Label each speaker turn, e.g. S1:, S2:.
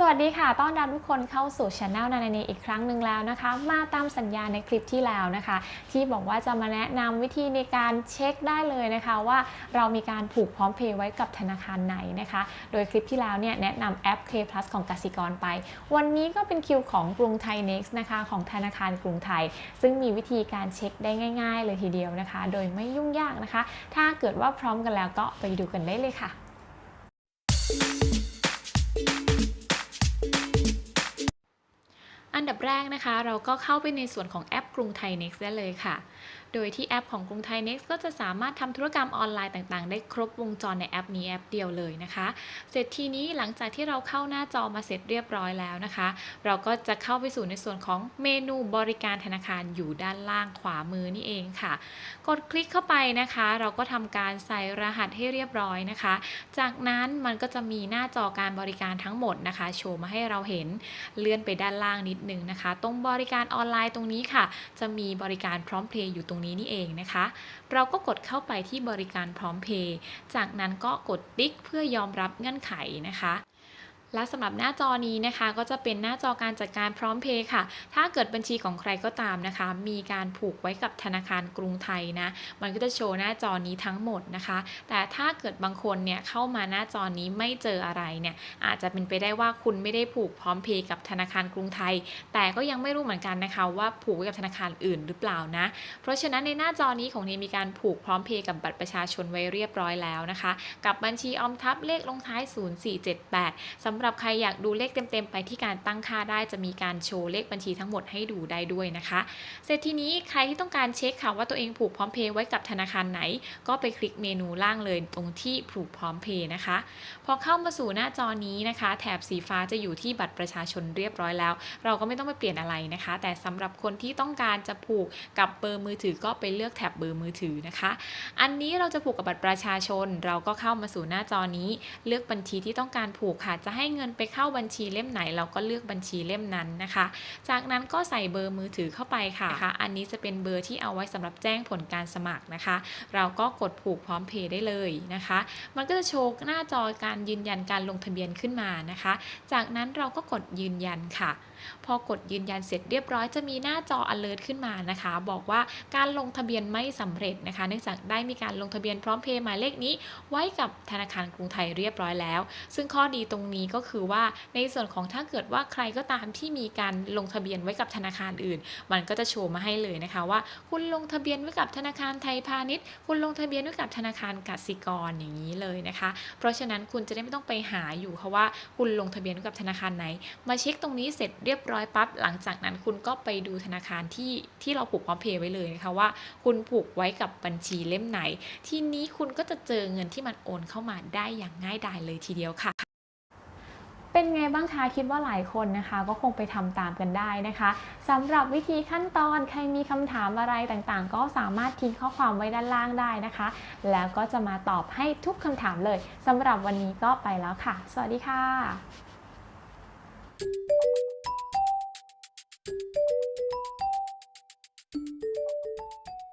S1: สวัสดีค่ะ ต้อนรับทุกคนเข้าสู่ช anel นานานีอีกครั้งหนึ่งแล้วนะคะ มาตามสัญญาในคลิปที่แล้วนะคะ ที่บอกว่าจะมาแนะนำวิธีในการเช็คได้เลยนะคะ ว่าเรามีการผูกพร้อมเพย์ไว้กับธนาคารไหนนะคะ โดยคลิปที่แล้วเนี่ยแนะนำแอป K Plus ของกสิกรไป วันนี้ก็เป็นคิวของกรุงไทย Next นะคะของธนาคารกรุงไทย ซึ่งมีวิธีการเช็คได้ง่าย ๆ เลยทีเดียวนะคะ โดยไม่ยุ่งยากนะคะ ถ้าเกิดว่าพร้อมกันแล้วก็ไปดูกันได้เลยค่ะ อันดับแรกนะคะ เราก็เข้าไปในส่วนของแอป กรุงไทย Next ได้เลยค่ะ โดยที่แอปของกรุงไทย Next ก็จะสามารถทำธุรกรรมออนไลน์ต่างๆ ได้ครบวงจรในแอปนี้แอปเดียวเลยนะคะ เสร็จทีนี้หลังจากที่เราเข้าหน้าจอมาเสร็จเรียบร้อยแล้วนะคะ เราก็จะเข้าไปสู่ในส่วนของเมนูบริการธนาคารอยู่ด้านล่างขวามือนี่เองค่ะ กดคลิกเข้าไปนะคะ เราก็ทำการใส่รหัสให้เรียบร้อยนะคะ จากนั้นมันก็จะมีหน้าจอการบริการทั้งหมดนะคะ โชว์มาให้เราเห็นเลื่อนไปด้านล่างนิดนึงนะคะ ตรงบริการออนไลน์ตรงนี้ค่ะจะมีบริการพร้อมเพย์อยู่ตรงนี้นี่เองนะคะ เราก็กดเข้าไปที่บริการพร้อมเพย์จากนั้นก็กดติ๊กเพื่อยอมรับเงื่อนไขนะคะ และสำหรับหน้าจอนี้นะคะ ก็จะเป็นหน้าจอการจัดการพร้อมเพย์ค่ะ ถ้าเกิดบัญชีของใครก็ตามนะคะ มีการผูกไว้กับธนาคารกรุงไทยนะ มันก็จะโชว์หน้าจอนี้ทั้งหมดนะคะ แต่ถ้าเกิดบางคนเนี่ยเข้ามาหน้าจอนี้ไม่เจออะไรเนี่ย อาจจะเป็นไปได้ว่าคุณไม่ได้ผูกพร้อมเพย์กับธนาคารกรุงไทย แต่ก็ยังไม่รู้เหมือนกันนะคะ ว่าผูกไว้กับธนาคารอื่นหรือเปล่านะ เพราะฉะนั้นในหน้าจอนี้ของเนมีการผูกพร้อมเพย์กับบัตรประชาชนไว้เรียบร้อยแล้วนะคะ กับบัญชีออมทรัพย์เลขลงท้าย 0478สำหรับใครอยากดูเลขเต็มๆ ไปที่การตั้งค่าได้จะมีการโชว์เลขบัญชีทั้งหมดให้ดูได้ด้วยนะคะ เสร็จทีนี้ใครที่ต้องการเช็คค่ะว่าตัวเองผูกพร้อมเพย์ไว้กับธนาคารไหน ก็ไปคลิกเมนูล่างเลยตรงที่ผูกพร้อมเพย์นะคะ พอเข้ามาสู่หน้าจอนี้นะคะ แถบสีฟ้าจะอยู่ที่บัตรประชาชนเรียบร้อยแล้ว เราก็ไม่ต้องไปเปลี่ยนอะไรนะคะ แต่สำหรับคนที่ต้องการจะผูกกับเบอร์มือถือก็ไปเลือกแถบเบอร์มือถือนะคะ อันนี้เราจะผูกกับบัตรประชาชน เราก็เข้ามาสู่หน้าจอนี้ เลือกบัญชีที่ต้องการผูกค่ะจะให้เงินไปเข้าบัญชีเล่มไหน เราก็เลือกบัญชีเล่มนั้นนะคะ จากนั้นก็ใส่เบอร์มือถือเข้าไปค่ะะคะอันนี้จะเป็นเบอร์ที่เอาไว้สำหรับแจ้งผลการสมัครนะคะ เราก็กดผูกพร้อมเพย์ได้เลยนะคะ มันก็จะโชว์หน้าจอการยืนยันการลงทะเบียนขึ้นมานะคะ จากนั้นเราก็กดยืนยันค่ะ พอกดยืนยันเสร็จเรียบร้อยจะมีหน้าจอ alert ขึ้นมานะคะ บอกว่าการลงทะเบียนไม่สำเร็จนะคะ เนื่องจากได้มีการลงทะเบียนพร้อมเพย์หมายเลขนี้ ไว้กับธนาคารกรุงไทยเรียบร้อยแล้ว ซึ่งข้อดีตรงนี้ก็ก็คือว่าในส่วนของถ้าเกิดว่าใครก็ตามที่มีการลงทะเบียนไว้กับธนาคารอื่น มันก็จะโชว์มาให้เลยนะคะว่า คุณลงทะเบียนไว้กับธนาคารไทยพาณิชย์ คุณลงทะเบียนไว้กับธนาคารกสิกรอย่างนี้เลยนะคะ เพราะฉะนั้นคุณจะได้ไม่ต้องไปหาอยู่ค่ะว่าคุณลงทะเบียนไว้กับธนาคารไหน มาเช็คตรงนี้เสร็จเรียบร้อยปั๊บหลังจากนั้นคุณก็ไปดูธนาคารที่ที่เราผูกพร้อมเพย์ไว้เลยนะคะว่า คุณผูกไว้กับบัญชีเล่มไหน ทีนี้คุณก็จะเจอเงินที่มันโอนเข้ามาได้อย่างง่ายดายเลยทีเดียวค่ะ เป็นไงบ้างคะคิดว่าหลายคนนะคะ ก็คงไปทำตามกันได้นะคะสำหรับวิธีขั้นตอนใครมีคำถามอะไรต่างๆ ก็สามารถทิ้งข้อความไว้ด้านล่างได้นะคะ แล้วก็จะมาตอบให้ทุกคำถามเลยสำหรับวันนี้ก็ไปแล้วค่ะ สวัสดีค่ะ